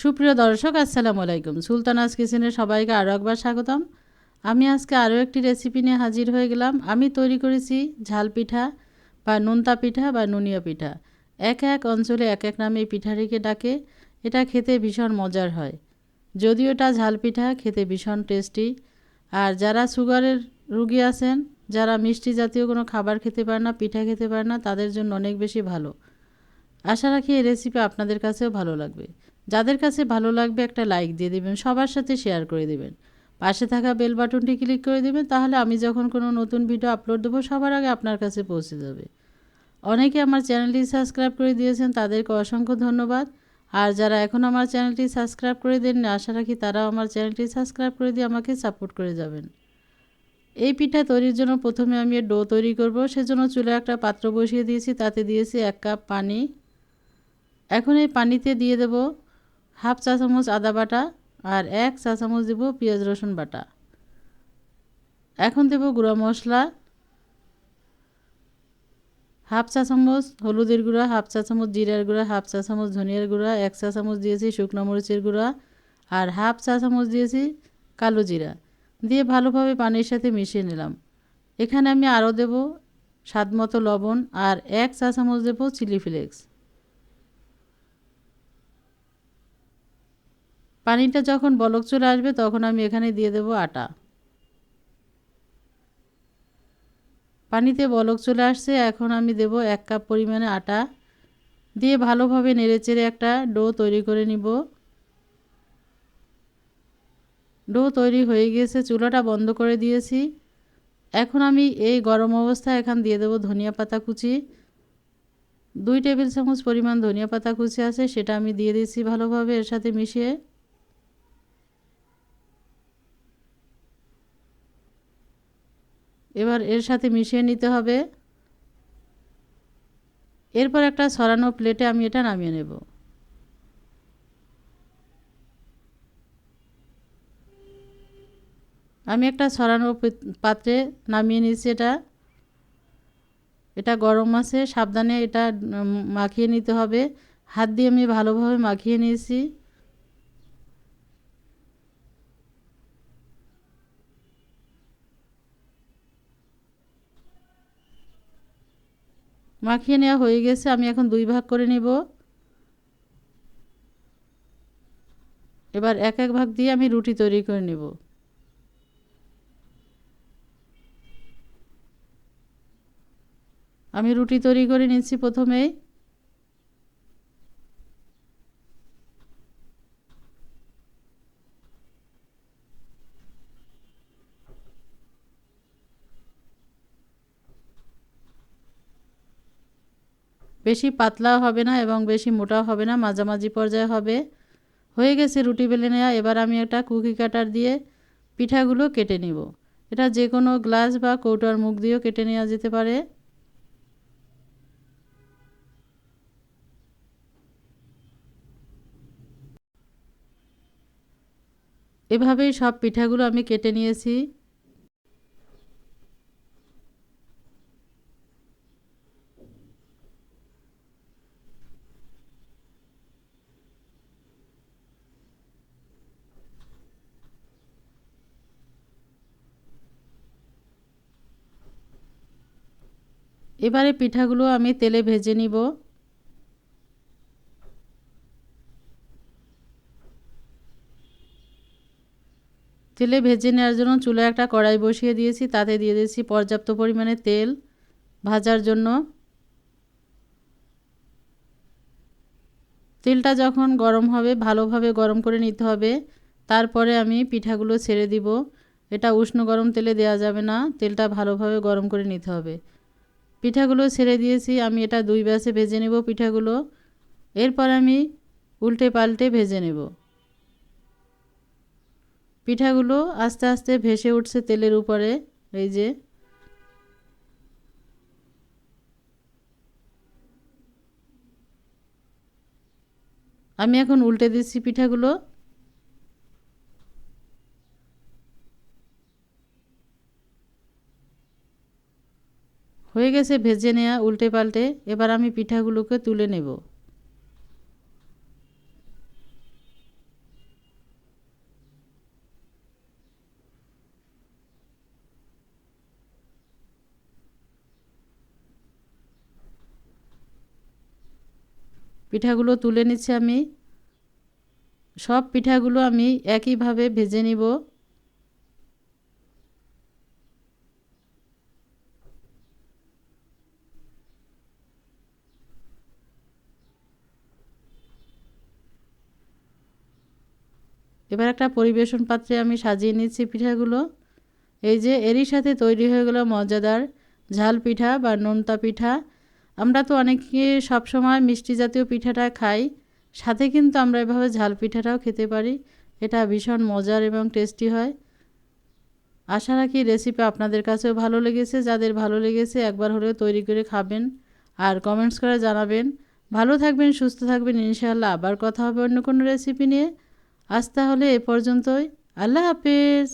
সুপ্রিয় দর্শক, আসসালামু আলাইকুম। সুলতানাস কিচেনে সবাইকে আরও একবার স্বাগতম। আমি আজকে আরও একটি রেসিপি নিয়ে হাজির হয়ে গেলাম। আমি তৈরি করেছি ঝাল পিঠা বা নোনতা পিঠা বা নুনিয়া পিঠা। এক এক অঞ্চলে এক এক নামে এই পিঠাটিকে ডাকে। এটা খেতে ভীষণ মজার হয়। যদিও এটা ঝাল পিঠা, খেতে ভীষণ টেস্টি আর যারা সুগারের রুগী আছেন, যারা মিষ্টি জাতীয় কোনো খাবার খেতে পারে না, পিঠা খেতে পারে না, তাদের জন্য অনেক বেশি ভালো। আশা রাখি এই রেসিপি আপনাদের কাছেও ভালো লাগবে। যাদের কাছে ভালো লাগবে একটা লাইক দিয়ে দেবেন, সবার সাথে শেয়ার করে দেবেন। পাশে থাকা বেল বাটনটি ক্লিক করে দেবেন, তাহলে আমি যখন কোনো নতুন ভিডিও আপলোড দেবো, সবার আগে আপনার কাছে পৌঁছে যাবে। অনেকে আমার চ্যানেলটি সাবস্ক্রাইব করে দিয়েছেন, তাদেরকে অসংখ্য ধন্যবাদ। আর যারা এখন আমার চ্যানেলটি সাবস্ক্রাইব করে দেন আশা রাখি তারাও আমার চ্যানেলটি সাবস্ক্রাইব করে দিয়ে আমাকে সাপোর্ট করে যাবেন। এই পিঠা তৈরির জন্য প্রথমে আমি ডো তৈরি করব, সেজন্য চুলে একটা পাত্র বসিয়ে দিয়েছি, তাতে দিয়েছি এক কাপ পানি। এখন এই পানিতে দিয়ে দেব হাফ চা চামচ আদা বাটা আর এক চা চামচ দেব পেঁয়াজ রসুন বাটা। এখন দেব গুঁড়া মশলা। হাফ চা চামচ হলুদের গুঁড়া, হাফ চা চামচ জিরার গুঁড়া, হাফ চা চামচ ধনিয়ার গুঁড়া, এক চা চামচ দিয়েছি শুকনো মরিচের গুঁড়া আর হাফ চা চামচ দিয়েছি কালো জিরা। দিয়ে ভালোভাবে পানির সাথে মিশিয়ে নিলাম। এখানে আমি আরও দেব স্বাদ মতো লবণ আর এক চা চামচ দেবো চিলি ফ্লেক্স। পানিটা যখন বলক চলে আসবে, তখন আমি এখানে দিয়ে দেব আটা। পানিতে বলক চলে আসছে, এখন আমি দেব এক কাপ পরিমাণে আটা। দিয়ে ভালোভাবে নেড়েচেড়ে একটা ডো তৈরি করে নিব। ডো তৈরি হয়ে গিয়েছে চুলাটা বন্ধ করে দিয়েছি। এখন আমি এই গরম অবস্থায় এখান দিয়ে দেবো ধনিয়া পাতা কুচি। দুই টেবিল চামচ পরিমাণ ধনিয়া পাতা কুচি আছে, সেটা আমি দিয়ে দিয়েছি ভালোভাবে এর সাথে মিশিয়ে। এবার এর সাথে মিশিয়ে নিতে হবে। এরপর একটা সরানো প্লেটে আমি এটা নামিয়ে নেব। আমি একটা সরানো পাত্রে নামিয়ে নিয়েছি এটা। এটা গরম আছে, সাবধানে এটা মাখিয়ে নিতে হবে। হাত দিয়ে আমি ভালোভাবে মাখিয়ে নিয়েছি। মাখিয়ে নেওয়া হয়ে গেছে, আমি এখন দুই ভাগ করে নেব। এবার এক এক ভাগ দিয়ে আমি রুটি তৈরি করে নেব। আমি রুটি তৈরি করে নিচ্ছি প্রথমেই। বেশি পাতলাও হবে না এবং বেশি মোটাও হবে না, মাঝামাঝি পর্যায়ে হবে। হয়ে গেছে রুটি বেলে নেওয়া এবার আমি একটা কুকি কাটার দিয়ে পিঠাগুলো কেটে নিব। এটা যে কোনো গ্লাস বা কৌটার মুখ দিয়েও কেটে নেওয়া যেতে পারে। এভাবেই সব পিঠাগুলো আমি কেটে নিয়েছি। এবারে পিঠাগুলো আমি তেলে ভেজে নিব। তেলে ভেজে নেওয়ার জন্য চুলায় একটা কড়াই বসিয়ে দিয়েছি, তাতে দিয়ে দিয়েছি পর্যাপ্ত পরিমাণে তেল ভাজার জন্য। তেলটা যখন গরম হবে, ভালোভাবে গরম করে নিতে হবে, তারপরে আমি পিঠাগুলো ছেড়ে দিব। এটা উষ্ণ গরম তেলে দেওয়া যাবে না, তেলটা ভালোভাবে গরম করে নিতে হবে। পিঠাগুলো ছেড়ে দিয়েছি, আমি এটা দুই ব্যাসে ভেজে নেব পিঠাগুলো। এরপর আমি উল্টে পাল্টে ভেজে নেব। পিঠাগুলো আস্তে আস্তে ভেসে উঠছে তেলের উপরে, এই যে। আমি এখন উল্টে দিচ্ছি পিঠাগুলো। হয়ে গেছে ভেজে নেওয়া উল্টে পাল্টে, এবার আমি পিঠাগুলোকে তুলে নেব। পিঠাগুলো তুলে নিচ্ছি আমি। সব পিঠাগুলো আমি একইভাবে ভেজে নিব। এবার একটা পরিবেশন পাত্রে আমি সাজিয়ে নিচ্ছি পিঠাগুলো। এই যে এরই সাথে তৈরি হয়ে গেল মজাদার ঝাল পিঠা বা নোনতা পিঠা। আমরা তো অনেকে সবসময় মিষ্টি জাতীয় পিঠাটা খাই, সাথে কিন্তু আমরা এভাবে ঝাল পিঠাটাও খেতে পারি। এটা ভীষণ মজার এবং টেস্টি হয়। আশা রাখি রেসিপি আপনাদের কাছেও ভালো লেগেছে। যাদের ভালো লেগেছে, একবার হলেও তৈরি করে খাবেন আর কমেন্টস করে জানাবেন। ভালো থাকবেন, সুস্থ থাকবেন, ইনশাআল্লাহ আবার কথা হবে অন্য কোনো রেসিপি নিয়ে। আজ তাহলে এ পর্যন্তই। আল্লাহ হাফেজ।